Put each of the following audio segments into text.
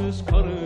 is cutting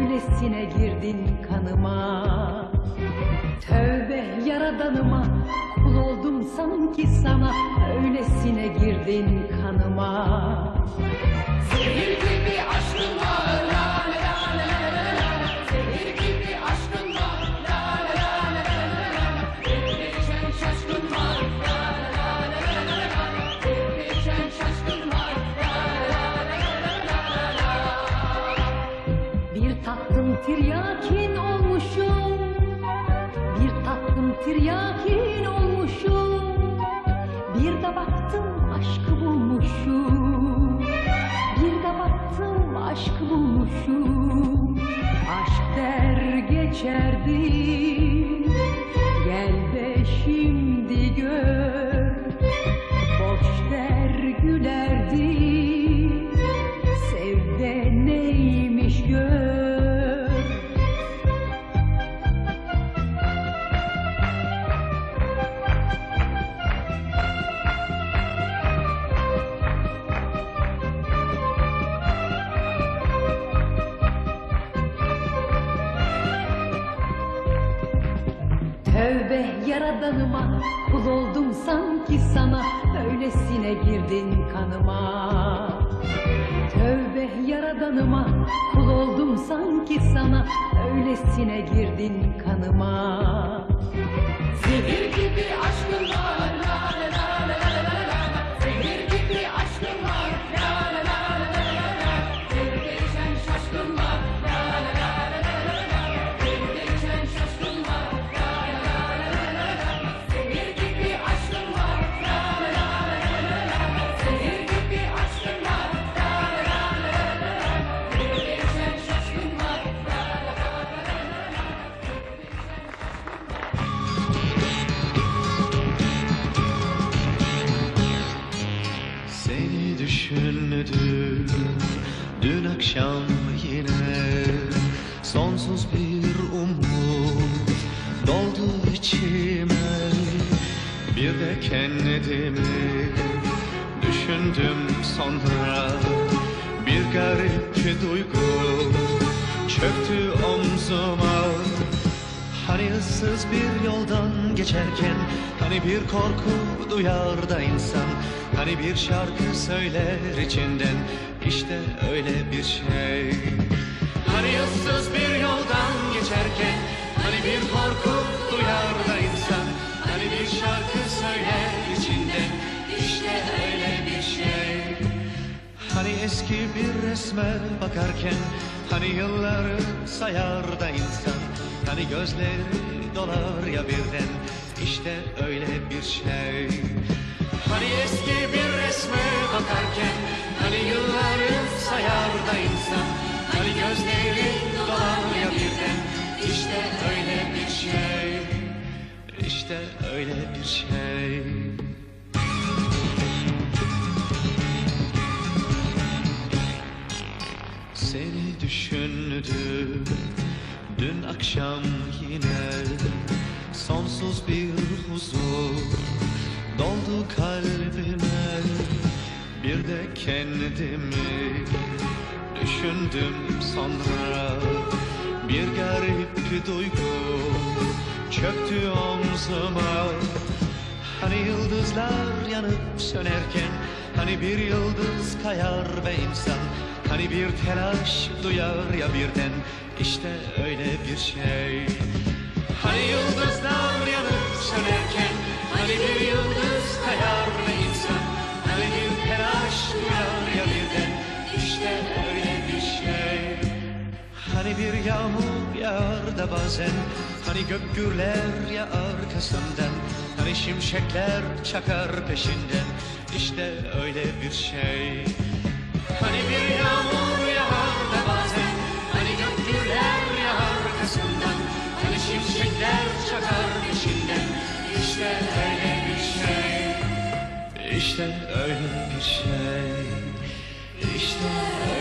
öylesine girdin kanıma. Tövbe yaradanıma kul oldum sanki sana. Öylesine girdin kanıma. Zehir gibi aşkınla öl içerdi. Tövbe yaradanıma kul oldum sanki sana. Öylesine girdin kanıma. Tövbe yaradanıma kul oldum sanki sana. Öylesine girdin kanıma. Zehir gibi aşkın Sonsuz bir umut doldu içime. Bir de kendimi düşündüm sonra. Bir garip duygu çöktü omzuma. Hani ıssız bir yoldan geçerken Hani bir korku duyar da insan. Hani bir şarkı söyler içinden İşte öyle bir şey. Hani ıssız bir geçerken Hani bir korku duyar da insan. Hani bir şarkı söyler içinden İşte öyle bir şey. Hani eski bir resme bakarken Hani yılları sayar da insan. Hani gözleri dolar ya birden İşte öyle bir şey. Hani eski bir resme bakarken Hani yılları İşte öyle bir şey. Seni düşündüm dün akşam yine Sonsuz bir huzur doldu kalbime. Bir de kendimi düşündüm sonra Bir garip duygu çöktü omzuma. Hani yıldızlar yanıp sönerken Hani bir yıldız kayar be insan. Hani bir telaş duyar ya birden İşte öyle bir şey. Hani yıldızlar yanıp sönerken Hani bir yıldız kayar be insan. Hani bir telaş duyar ya birden İşte öyle bir şey. Hani bir yağmur yağar da bazen Hani gök gürler ya arkasından Hani şimşekler çakar peşinden. İşte öyle bir şey. Hani bir yağmur yağar da bazen Hani gök gürler ya arkasından. Hani şimşekler çakar peşinden. İşte öyle bir şey. İşte öyle bir şey. İşte öyle